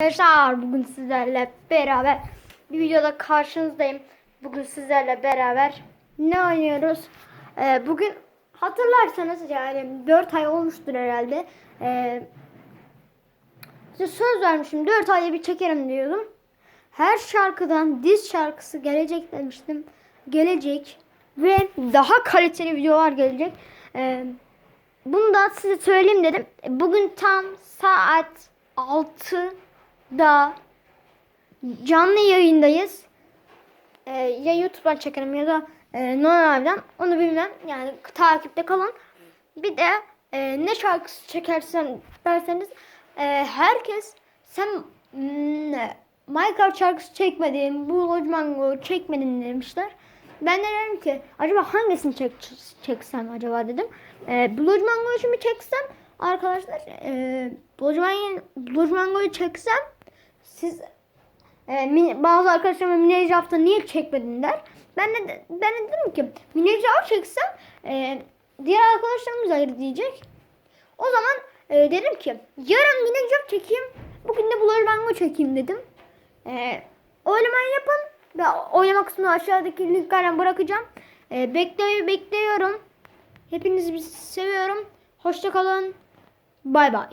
Arkadaşlar bugün sizlerle beraber bir videoda karşınızdayım. Bugün sizlerle beraber ne oynuyoruz? Ee, bugün hatırlarsanız yani 4 ay olmuştur herhalde. Ee, size söz vermişim 4 ayda bir çekerim diyordum. Her şarkıdan diz şarkısı gelecek demiştim. Gelecek ve daha kaliteli videolar gelecek. Ee, bunu da size söyleyeyim dedim. Bugün tam saat 6'da canlı yayındayız. Ee, ya YouTube'dan çekerim ya da e, normalden onu bilmem. Yani takipte kalın. Bir de e, ne şarkısı çekersen derseniz e, herkes sen mm, Minecraft şarkısı çekmedin, bu Mango çekmedin demişler. Ben de dedim ki acaba hangisini çek, çeksem acaba dedim. E, Blue Mango'yu şimdi çeksem arkadaşlar e, Blue Mango'yu çeksem siz e, mini- bazı arkadaşlarım Minecraft hafta niye çekmedin der. Ben de ben de dedim ki Minecraft çeksem e, diğer arkadaşlarımız hayır diyecek. O zaman e, dedim ki yarın Minecraft çekeyim. Bugün de Blue Mango çekeyim dedim. E, oylamayı yapın. Ve oylama kısmını aşağıdaki linklerden bırakacağım. E, bekle, bekliyorum. Hepinizi seviyorum. Hoşça kalın. Bay bay.